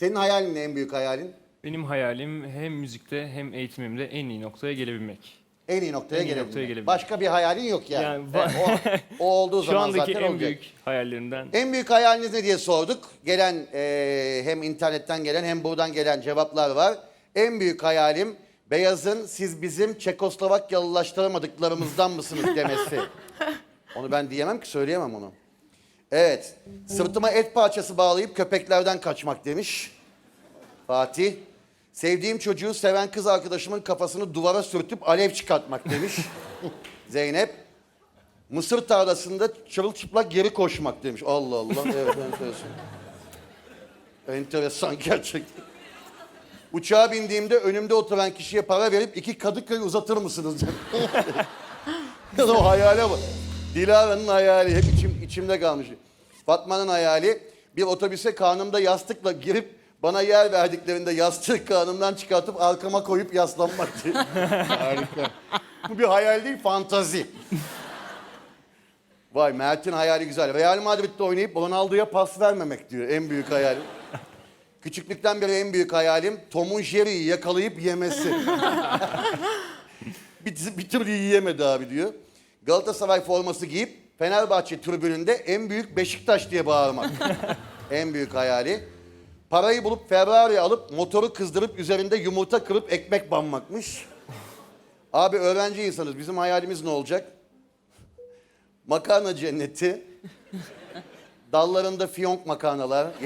Senin hayalin ne en büyük hayalin? Benim hayalim hem müzikte hem eğitimimde en iyi noktaya gelebilmek. En iyi noktaya En iyi gelebilmek. noktaya gelebilmek. Başka bir hayalin yok yani. Yani Evet, o, o olduğu Şu zaman andaki zaten en olacak. büyük hayallerimden En büyük hayaliniz ne diye sorduk. Gelen eee, hem internetten gelen hem buradan gelen cevaplar var. En büyük hayalim Beyaz'ın siz bizim Çekoslovakyalılaştıramadıklarımızdan mısınız demesi. Onu ben diyemem ki söyleyemem onu. Evet. Sırtıma et parçası bağlayıp köpeklerden kaçmak demiş. Fatih. Sevdiğim çocuğu seven kız arkadaşımın kafasını duvara sürtüp alev çıkartmak demiş. Zeynep. Mısır tarlasında çırılçıplak geri koşmak demiş. Allah Allah. Evet enteresan. enteresan gerçekten. Uçağa bindiğimde önümde oturan kişiye para verip iki Kadıköy uzatır mısınız? O hayale bak. Dilara'nın hayali hep içimde kalmış. Fatma'nın hayali bir otobüse karnımda yastıkla girip bana yer verdiklerinde yastığı karnımdan çıkartıp arkama koyup yaslanmak diye. Harika. Bu bir hayal değil, fantazi. Vay Mert'in hayali güzel. Real Madrid'de oynayıp Ronaldo'ya pas vermemek diyor. En büyük hayalim. Küçüklükten beri en büyük hayalim Tom'un Jerry'yi yakalayıp yemesi. bir, bir türlü yiyemedi abi diyor. Galatasaray forması giyip Fenerbahçe tribününde en büyük Beşiktaş diye bağırmak. en büyük hayali. Parayı bulup Ferrari alıp motoru kızdırıp üzerinde yumurta kırıp ekmek banmakmış. Abi öğrenci insanız. Bizim hayalimiz ne olacak? Makarna cenneti. Dallarında fiyonk makarnalar.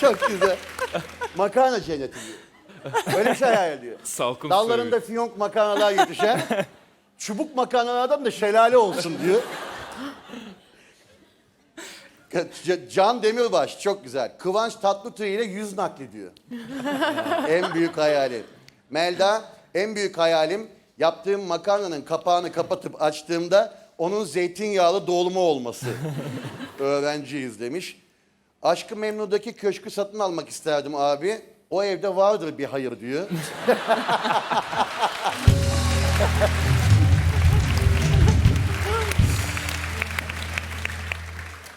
Çok güzel. Makarna cenneti diyor. Öyle bir şey hayal ediyor. salkım Dallarında fiyonk makarnalar yetişen, çubuk makarnalardan da şelale olsun diyor. C- Can Demirbaş çok güzel. Kıvanç Tatlıtuğ ile yüz naklediyor. en büyük hayali. Melda en büyük hayalim yaptığım makarnanın kapağını kapatıp açtığımda onun zeytinyağlı dolma olması. Öğrenciyiz demiş. Aşkı Memnu'daki köşkü satın almak isterdim abi. O evde vardır bir hayır diyor.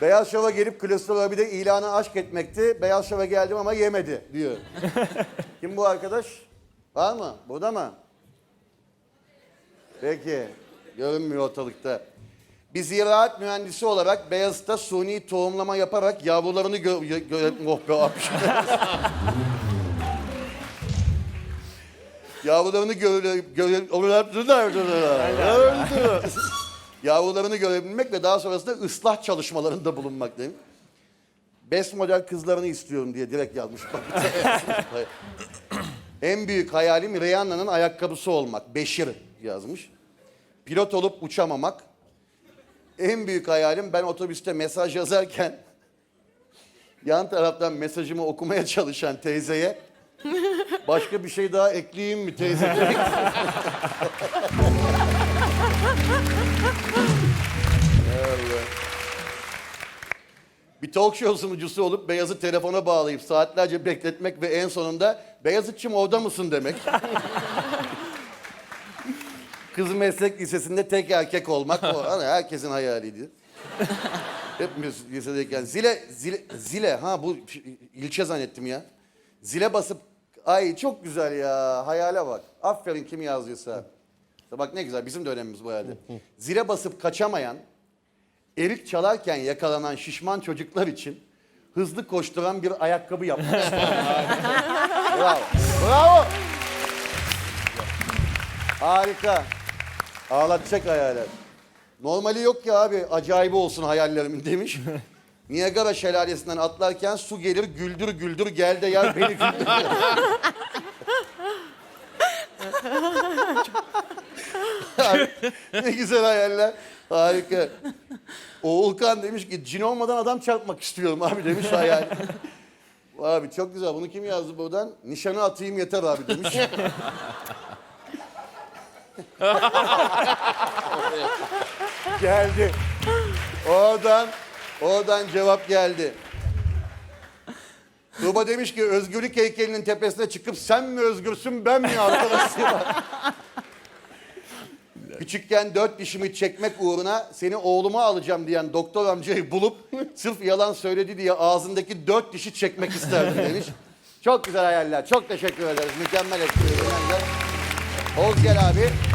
Beyaz Şov'a gelip Klostrobide ilanı aşk etmekti. Beyaz Şov'a geldim ama yemedi diyor. Kim bu arkadaş? Var mı? Burada mı? Peki. Görünmüyor ortalıkta. Bir ziraat mühendisi olarak Beyazıt'ta suni tohumlama yaparak yavrularını gö... gö- gö- oh be. Yavrularını göre... göre Yavrularını görebilmek ve daha sonrasında ıslah çalışmalarında bulunmak dedim. Best model kızlarını istiyorum diye direkt yazmış. en büyük hayalim Rihanna'nın ayakkabısı olmak. Beşir yazmış. Pilot olup uçamamak. En büyük hayalim ben otobüste mesaj yazarken yan taraftan mesajımı okumaya çalışan teyzeye başka bir şey daha ekleyeyim mi teyze? Bir talk show sunucusu olup Beyaz'ı telefona bağlayıp saatlerce bekletmek ve en sonunda Beyazıt'cığım orada mısın demek. Kız meslek lisesinde tek erkek olmak o hani herkesin hayaliydi. Hepimiz lisedeyken zile zile zile ha bu ilçe zannettim ya. Zile basıp ay çok güzel ya hayale bak. Aferin kim yazdıysa. Bak ne güzel bizim dönemimiz bu herhalde. Zile basıp kaçamayan, erik çalarken yakalanan şişman çocuklar için hızlı koşturan bir ayakkabı yapmak. Bravo. Bravo. Harika. Ağlatacak hayaller. Normali yok ya abi. Acayibi olsun hayallerimin demiş. Niagara şelalesinden atlarken su gelir güldür güldür gel de yer beni güldür. ne güzel hayaller. Harika. Oğulkan demiş ki cin olmadan adam çarpmak istiyorum abi demiş hayal. Abi çok güzel. Bunu kim yazdı buradan? Nişanı atayım yeter abi demiş. geldi. Oradan, oradan cevap geldi. Tuğba demiş ki özgürlük heykelinin tepesine çıkıp sen mi özgürsün ben mi arkadaş? Küçükken dört dişimi çekmek uğruna seni oğluma alacağım diyen doktor amcayı bulup sırf yalan söyledi diye ağzındaki dört dişi çekmek isterdim demiş. Çok güzel hayaller. Çok teşekkür ederiz. Mükemmel espriler. Oğuz gel abi.